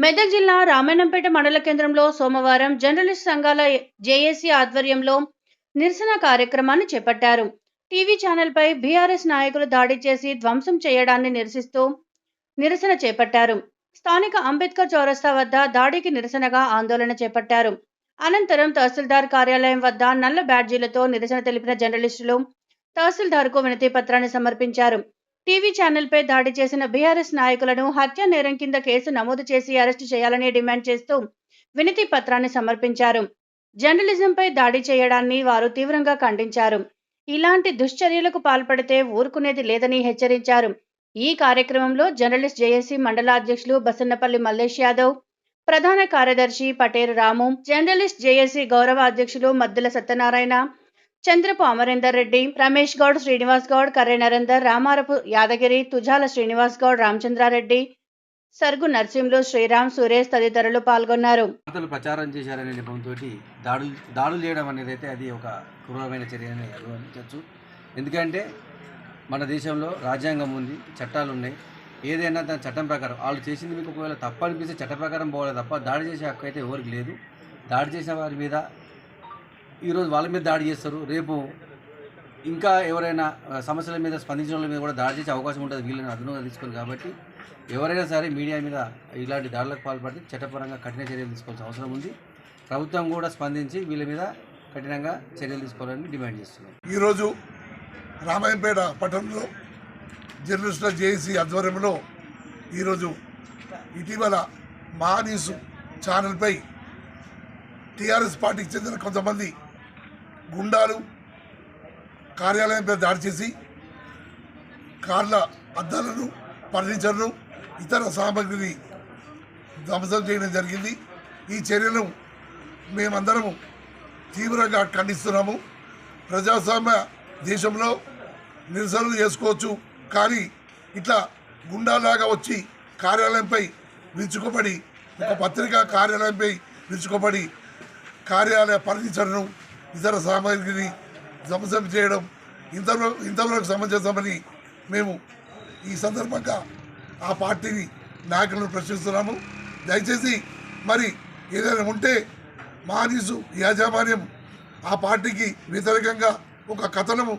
మెదక్ జిల్లా రామాయణంపేట మండల కేంద్రంలో సోమవారం జర్నలిస్ట్ సంఘాల జేఏసీ ఆధ్వర్యంలో నిరసన కార్యక్రమాన్ని చేపట్టారు. టీవీ ఛానల్పై బీఆర్ఎస్ నాయకులు దాడి చేసి ధ్వంసం చేయడాన్ని నిరసిస్తూ నిరసన చేపట్టారు. స్థానిక అంబేద్కర్ చౌరస్తా వద్ద దాడికి నిరసనగా ఆందోళన చేపట్టారు. అనంతరం తహసీల్దార్ కార్యాలయం వద్ద నల్ల బ్యాడ్జీలతో నిరసన తెలిపిన జర్నలిస్టులు తహసీల్దార్కు వినతి పత్రాన్ని సమర్పించారు. టీవీ ఛానల్పై దాడి చేసిన బీఆర్ఎస్ నాయకులను హత్య నేరం కింద కేసు నమోదు చేసి అరెస్టు చేయాలని డిమాండ్ చేస్తూ వినతి పత్రాన్ని సమర్పించారు. జర్నలిజంపై దాడి చేయడాన్ని వారు తీవ్రంగా ఖండించారు. ఇలాంటి దుశ్చర్యలకు పాల్పడితే ఊరుకునేది లేదని హెచ్చరించారు. ఈ కార్యక్రమంలో జర్నలిస్ట్ జేఏసీ మండల అధ్యక్షులు బసన్నపల్లి మల్లేష్ యాదవ్ ప్రధాన కార్యదర్శి పటేరు రాము జర్నలిస్ట్ జేఏసీ గౌరవ అధ్యక్షులు మద్దుల సత్యనారాయణ చంద్రపు అమరేందర్ రెడ్డి రమేష్ గౌడ్ శ్రీనివాస్ గౌడ్ కర్రే నరేందర్ రామారపు యాదగిరి తుజాల శ్రీనివాస్ గౌడ్ రామచంద్రారెడ్డి సర్గు నర్సింహులు శ్రీరామ్ సురేష్ తదితరులు పాల్గొన్నారు. వార్తలు ప్రచారం చేశారనే నిపంతో దాడులు దాడులు చేయడం అనేది అయితే అది ఒక క్రూరమైన చర్య అని అభివర్ణించవచ్చు ఎందుకంటే మన దేశంలో రాజ్యాంగం ఉంది చట్టాలు ఉన్నాయి. ఏదైనా దాని చట్టం ప్రకారం వాళ్ళు చేసింది మీకు ఒకవేళ తప్ప అనిపిస్తే చట్ట ప్రకారం పోవాలి తప్ప దాడి చేసే హక్కు అయితే ఎవరికి లేదు. దాడి చేసిన వారి మీద ఈరోజు వాళ్ళ మీద దాడి చేస్తారు. రేపు ఇంకా ఎవరైనా సమస్యల మీద స్పందించిన వాళ్ళ మీద కూడా దాడి చేసే అవకాశం ఉంటుంది. వీళ్ళని అదునుగా తీసుకోరు కాబట్టి ఎవరైనా సరే మీడియా మీద ఇలాంటి దాడులకు పాల్పడితే చట్టపరంగా కఠిన చర్యలు తీసుకోవాల్సిన అవసరం ఉంది. ప్రభుత్వం కూడా స్పందించి వీళ్ళ మీద కఠినంగా చర్యలు తీసుకోవాలని డిమాండ్ చేస్తున్నాం. ఈరోజు రామాయంపేట పట్టణంలో జర్నలిస్టుల జేఏసీ ఆధ్వర్యంలో ఈరోజు ఇటీవల మా న్యూస్ ఛానల్పై టీఆర్ఎస్ పార్టీకి చెందిన కొంతమంది గుండాలు కార్యాలయంపై దాడి చేసి కార్ల అద్దాలను ఫర్నిచర్ను ఇతర సామాగ్రిని ధ్వంసం చేయడం జరిగింది. ఈ చర్యను మేమందరము తీవ్రంగా ఖండిస్తున్నాము. ప్రజాస్వామ్య దేశంలో నిరసనలు చేసుకోవచ్చు. కానీ ఇట్లా గుండాలాగా వచ్చి కార్యాలయంపై విరుచుకోబడి ఒక పత్రికా కార్యాలయంపై విరుచుకోబడి కార్యాలయ ఫర్నిచర్ను ఇతర సామాగ్రిని ధ్వంసం చేయడం ఇంతవరకు ఇంతవరకు సమంజసమని మేము ఈ సందర్భంగా ఆ పార్టీని నాయకులను ప్రశ్నిస్తున్నాము. దయచేసి మరి ఏదైనా ఉంటే మానీసు యాజమాన్యం ఆ పార్టీకి వ్యతిరేకంగా ఒక కథనము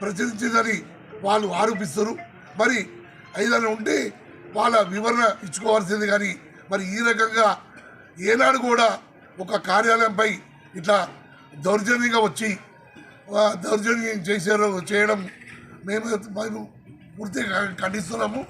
ప్రచురించిందని వాళ్ళు ఆరోపిస్తారు. మరి ఏదైనా ఉంటే వాళ్ళ వివరణ ఇచ్చుకోవాల్సింది కానీ మరి ఈ రకంగా ఏనాడు కూడా ఒక కార్యాలయంపై ఇట్లా దౌర్జన్యంగా వచ్చి దౌర్జన్యం చేశారు చేయడం మేము మేము పూర్తిగా ఖండిస్తున్నాము.